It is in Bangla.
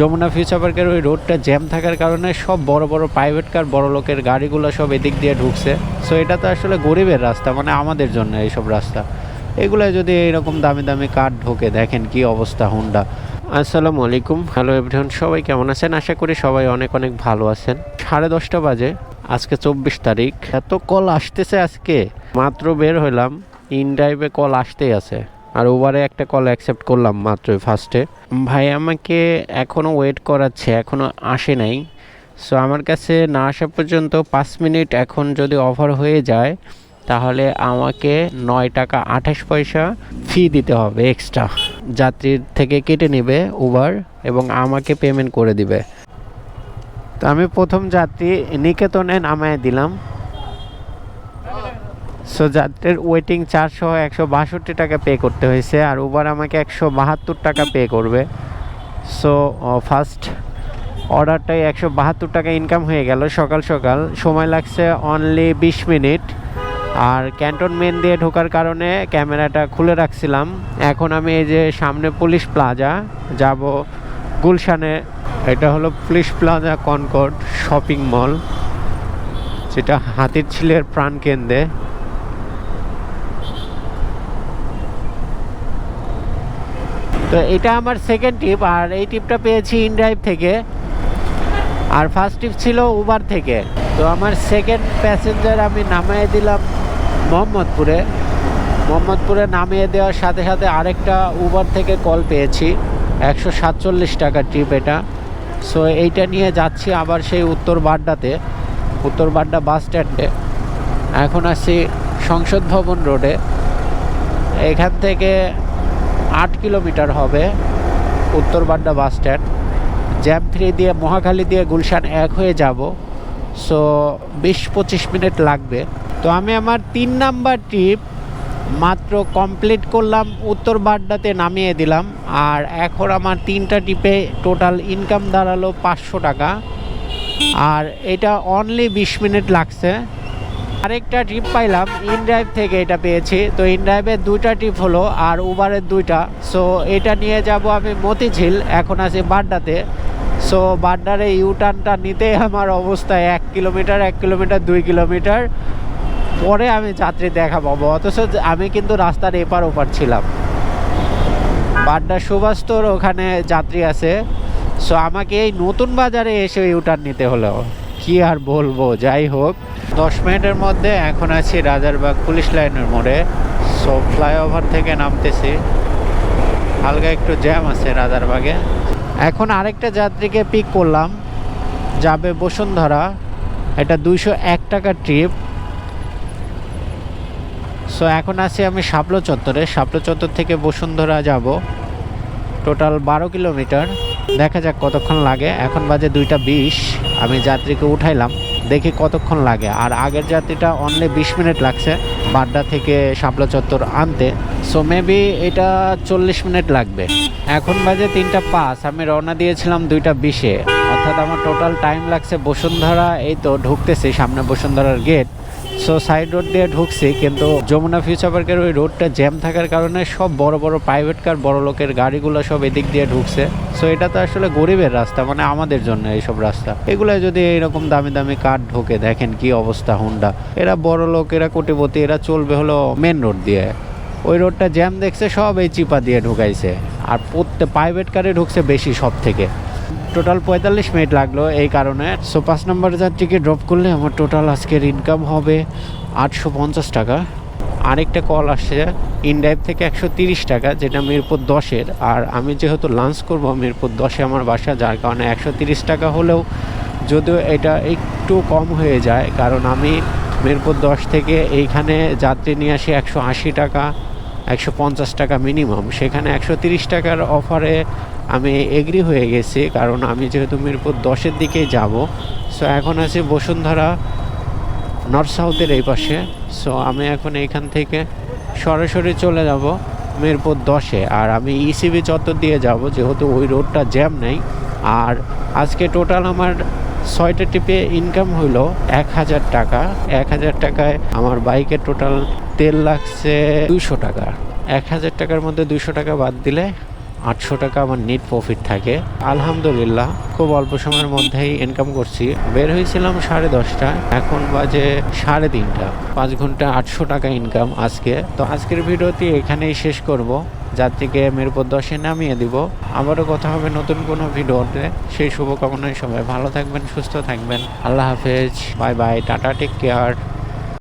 যমুনা ফিউচার পার্কের ওই রোডটা জ্যাম থাকার কারণে সব বড় বড় প্রাইভেট কার বড় লোকের গাড়িগুলো সব এদিক দিয়ে ঢুকছে। সো এটা তো আসলে গরিবের রাস্তা মানে আমাদের জন্য এইসব রাস্তা। এগুলো যদি এরকম দামি দামি কার ঢোকে, দেখেন কি অবস্থা হুন্ডা আসসালামু আলাইকুম। হ্যালো এভরিওয়ান সবাই কেমন আছেন? আশা করি সবাই অনেক অনেক ভালো আছেন। সাড়ে দশটা বাজে, আজকে চব্বিশ তারিখ। এত কল আসতেছে আজকে। মাত্র বের হইলাম, ইন ড্রাইভে কল আসতেই আছে। আর ওভারে একটা কল অ্যাকসেপ্ট করলাম মাত্রই ফার্স্টে ভাই আমাকে এখনও ওয়েট করাচ্ছে এখনও আসে নাই। সো আমার কাছে না আসা পর্যন্ত পাঁচ মিনিট এখন যদি অফার হয়ে যায়, তাহলে আমাকে নয় টাকা আঠাশ পয়সা ফি দিতে হবে এক্সট্রা যাত্রীর থেকে কেটে নেবে উবার এবং আমাকে পেমেন্ট করে দিবে। তো আমি প্রথম যাত্রী নিকেতনে নামায় দিলাম। সো যাত্রীর ওয়েটিং চারশো একশো বাষট্টি টাকা পে করতে হয়েছে, আর উবার আমাকে একশো বাহাত্তর টাকা পে করবে। সো ফার্স্ট অর্ডারটাই একশো বাহাত্তর টাকা ইনকাম হয়ে গেল সকাল সকাল। সময় লাগছে অনলি বিশ মিনিট। আর ক্যান্টনমেন্ট দিয়ে ঢোকার কারণে ক্যামেরাটা খুলে রাখছিলাম। এখন আমি এই যে সামনে পুলিশ প্লাজা যাব গুলশানে। এটা হলো police plaza Concord shopping mall যেটা হাতির ছিলের প্রাণ তো এটা আমার সেকেন্ড টিপ আর এই টিপটা পেয়েছি ইনড্রাইভ থেকে। আর ফার্স্ট টিপ ছিল উবার থেকে। তো আমার সেকেন্ড প্যাসেঞ্জার আমি নামিয়ে দিলাম মোহাম্মদপুরে। মোহাম্মদপুরে নামিয়ে দেওয়ার সাথে সাথে আরেকটা উবার থেকে কল পেয়েছি। একশো সাতচল্লিশ টাকার ট্রিপ এটা। সো এইটা নিয়ে যাচ্ছি আবার সেই উত্তর বাড্ডাতে। উত্তর বাড্ডা বাস স্ট্যান্ডে এখন আসছি সংসদ ভবন রোডে এখান থেকে আট কিলোমিটার হবে উত্তর বাড্ডা বাস স্ট্যান্ড। জ্যাম থ্রি দিয়ে, মহাখালী দিয়ে গুলশান এক হয়ে যাব। সো বিশ পঁচিশ মিনিট লাগবে। তো আমি আমার তিন নাম্বার ট্রিপ মাত্র কমপ্লিট করলাম, উত্তর বাড্ডাতে নামিয়ে দিলাম। আর এখন আমার তিনটা ট্রিপে টোটাল ইনকাম দাঁড়াল পাঁচশো টাকা। আর এটা অনলি বিশ মিনিট লাগছে। আরেকটা ট্রিপ পাইলাম ইনড্রাইভ থেকে এটা পেয়েছি। তো ইনড্রাইভের দুইটা ট্রিপ হলো আর উবারের দুইটা। সো এটা নিয়ে যাব আমি মতিঝিল, এখন আছি বাড্ডাতে। সো বাড্ডারে ইউটার্নটা নিতে আমার অবস্থা এক কিলোমিটার এক কিলোমিটার, দুই কিলোমিটার। পরে আমি যাত্রী দেখা পাবো অথচ আমি কিন্তু রাস্তার এপার ওপার ছিলাম। বাড্ডা সুভাস্তর ওখানে যাত্রী আছে। সো আমাকে এই নতুন বাজারে এসে ইউটার্ন নিতে হলো। কি আর বলব, যাই হোক। দশ মিনিটের মধ্যে এখন আছি রাজারবাগ পুলিশ লাইনের মোড়ে। সো ফ্লাইওভার থেকে নামতেছি। হালকা একটু জ্যাম আছে রাজারবাগে। এখন আরেকটা যাত্রীকে পিক করলাম। যাবে বসুন্ধরা। এটা দুইশো এক টাকার ট্রিপ সো এখন আছি আমি শাপলো চত্বরে। শাপলো চত্বর থেকে বসুন্ধরা যাব। টোটাল বারো কিলোমিটার। দেখা যাক কতক্ষণ লাগে। এখন বাজে দুইটা বিশ। আমি যাত্রীকে উঠাইলাম। দেখি কতক্ষণ লাগে। আর আগের যাত্রীটা অনলি বিশ মিনিট লাগছে। বাড্ডা থেকে শাপলা চত্বর আনতে। সো মেবি এটা চল্লিশ মিনিট লাগবে। এখন বাজে তিনটা পাঁচ। আমি রওনা দিয়েছিলাম দুইটা বিশে। অর্থাৎ আমার টোটাল টাইম লাগছে বসুন্ধরা। এই তো ঢুকতেছি সামনে বসুন্ধরার গেট সো সাইড রোড দিয়ে ঢুকছি, কিন্তু যমুনা ফিউচার পার্কের ওই রোডটা জ্যাম থাকার কারণে সব বড় বড় প্রাইভেট কার বড় লোকের গাড়িগুলো সব এদিক দিয়ে ঢুকছে। সো এটা তো আসলে গরিবের রাস্তা মানে আমাদের জন্য এইসব রাস্তা। এগুলো যদি এরকম দামি দামি কার ঢোকে, দেখেন কি অবস্থা হুন্ডা এরা বড় লোক, এরা কোটিপতি, এরা চলবে হলো মেন রোড দিয়ে। ওই রোডটা জ্যাম দেখছে, সব এই চিপা দিয়ে ঢুকাইছে। আর প্রত্যেক প্রাইভেট কারে ঢুকছে বেশি সব থেকে। টোটাল পঁয়তাল্লিশ মিনিট লাগল এই কারণে। সো পাঁচ নম্বর যাত্রীকে ড্রপ করলে আমার টোটাল আজকের ইনকাম হবে আটশো পঞ্চাশ টাকা। আরেকটা কল আসছে ইনড্রাইভ থেকে একশো তিরিশ টাকা, যেটা মিরপুর দশের। আর আমি যেহেতু লাঞ্চ করব মিরপুর দশে আমার বাসা, যার কারণে একশো তিরিশ টাকা হলেও যদিও এটা একটু কম হয়ে যায়, কারণ আমি মিরপুর দশ থেকে এইখানে যাত্রী নিয়ে আসি একশো আশি টাকা, একশো পঞ্চাশ টাকা মিনিমাম সেখানে একশো তিরিশ টাকার অফারে আমি এগ্রি হয়ে গেছি, কারণ আমি যেহেতু মিরপুর দশের দিকেই যাব সো এখন আছি বসুন্ধরা নর্থ সাউথের এই পাশে সো আমি এখন এইখান থেকে সরাসরি চলে যাব মিরপুর দশে, আর আমি ইসিবি চত্বর দিয়ে যাব, যেহেতু ওই রোডটা জ্যাম নেই, আর আজকে টোটাল আমার ছয়টা টিপে ইনকাম হইল এক হাজার টাকা, এক হাজার টাকায় আমার বাইকে টোটাল তেল লাগছে দুশো টাকা, এক হাজার টাকার মধ্যে দুইশো টাকা বাদ দিলে আটশো টাকা আমার নিট প্রফিট থাকে। আলহামদুলিল্লাহ, খুব অল্প সময়ের মধ্যেই ইনকাম করছি। বের হয়েছিলাম সাড়ে দশটা, এখন বাজে সাড়ে তিনটা। পাঁচ ঘণ্টা আটশো টাকা ইনকাম আজকে। তো আজকের ভিডিওটি এখানেই শেষ করব। যার যাত্রীকে মিরপুর দশে নামিয়ে দিব। আবারও কথা হবে নতুন কোনো ভিডিওতে। সেই শুভকামনায় সবাই ভালো থাকবেন, সুস্থ থাকবেন। আল্লাহ হাফেজ। Bye bye, tata take care